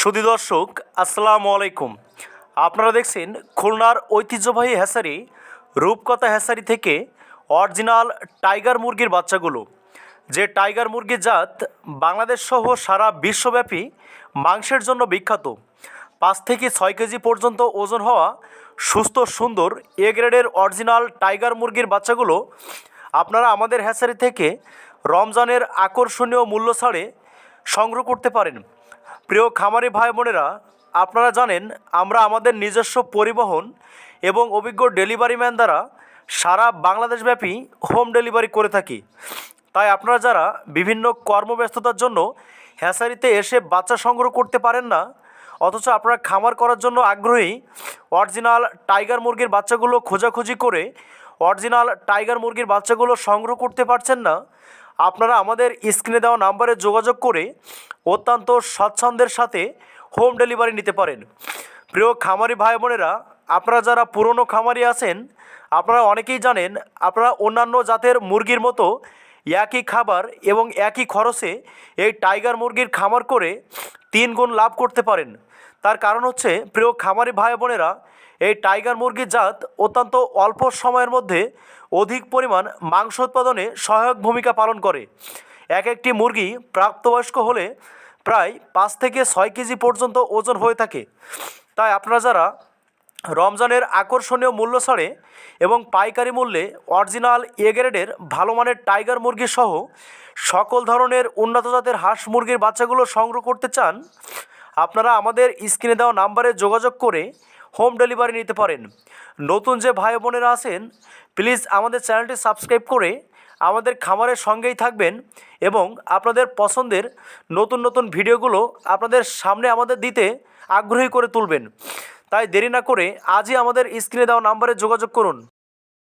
সুধী দর্শক, আসসালামু আলাইকুম। আপনারা দেখছেন খুলনার ঐতিহ্যবাহী হ্যাসারি, রূপকথা হ্যাসারি থেকে অরিজিনাল টাইগার মুরগির বাচ্চাগুলো। যে টাইগার মুরগির জাত বাংলাদেশ সহ সারা বিশ্বব্যাপী মাংসের জন্য বিখ্যাত। পাঁচ থেকে ছয় কেজি পর্যন্ত ওজন হওয়া, সুস্থ, সুন্দর, এ গ্রেডের অরিজিনাল টাইগার মুরগির বাচ্চাগুলো আপনারা আমাদের হ্যাসারি থেকে রমজানের আকর্ষণীয় মূল্য ছাড়ে সংগ্রহ করতে পারেন। প্রিয় খামারি ভাই বোনেরা, আপনারা জানেন আমরা আমাদের নিজস্ব পরিবহন এবং অভিজ্ঞ ডেলিভারি ম্যান দ্বারা সারা বাংলাদেশব্যাপী হোম ডেলিভারি করে থাকি। তাই আপনারা যারা বিভিন্ন কর্মব্যস্ততার জন্য হ্যাসারিতে এসে বাচ্চা সংগ্রহ করতে পারেন না, অথচ আপনারা খামার করার জন্য আগ্রহী অরিজিনাল টাইগার মুরগির বাচ্চাগুলো খোঁজাখুঁজি করে অরিজিনাল টাইগার মুরগির বাচ্চাগুলো সংগ্রহ করতে পারছেন না আপনারা আমাদের স্ক্রিনে দেওয়া নাম্বারে যোগাযোগ করে অত্যন্ত স্বচ্ছন্দের সাথে হোম ডেলিভারি নিতে পারেন। প্রিয় খামারি ভাই বোনেরা, আপনারা যারা পুরনো খামারি আছেন, আপনারা অনেকেই জানেন, আপনারা অন্যান্য জাতের মুরগির মতো একই খাবার এবং একই খরচে এই টাইগার মুরগির খামার করে তিন গুণ লাভ করতে পারেন। তার কারণ হচ্ছে, প্রিয় খামারি ভাই বোনেরা এই টাইগার মুরগির জাত অত্যন্ত অল্প সময়ের মধ্যে অধিক পরিমাণ মাংস উৎপাদনে সহায়ক ভূমিকা পালন করে। এক একটি মুরগি প্রাপ্তবয়স্ক হলে প্রায় পাঁচ থেকে ছয় কেজি পর্যন্ত ওজন হয়ে থাকে। তাই আপনারা যারা রমজানের আকর্ষণীয় মূল্য ছাড়ে এবং পাইকারি মূল্যে অরিজিনাল এ গ্রেডের ভালো মানের টাইগার মুরগি সহ সকল ধরনের উন্নত জাতের হাঁস মুরগির বাচ্চাগুলো সংগ্রহ করতে চান, আপনারা আমাদের স্ক্রিনে দেওয়া নাম্বারে যোগাযোগ করে হোম ডেলিভারি নিতে পারেন। নতুন যে ভাই বোনেরা আছেন প্লিজ আমাদের চ্যানেলটি সাবস্ক্রাইব করে আমাদের খামারের সঙ্গেই থাকবেন এবং আপনাদের পছন্দের নতুন নতুন ভিডিওগুলো আপনাদের সামনে আমাদের দিতে আগ্রহী করে তুলবেন। তাই দেরি না করে আজই আমাদের স্ক্রিনে দেওয়া নাম্বারে যোগাযোগ করুন।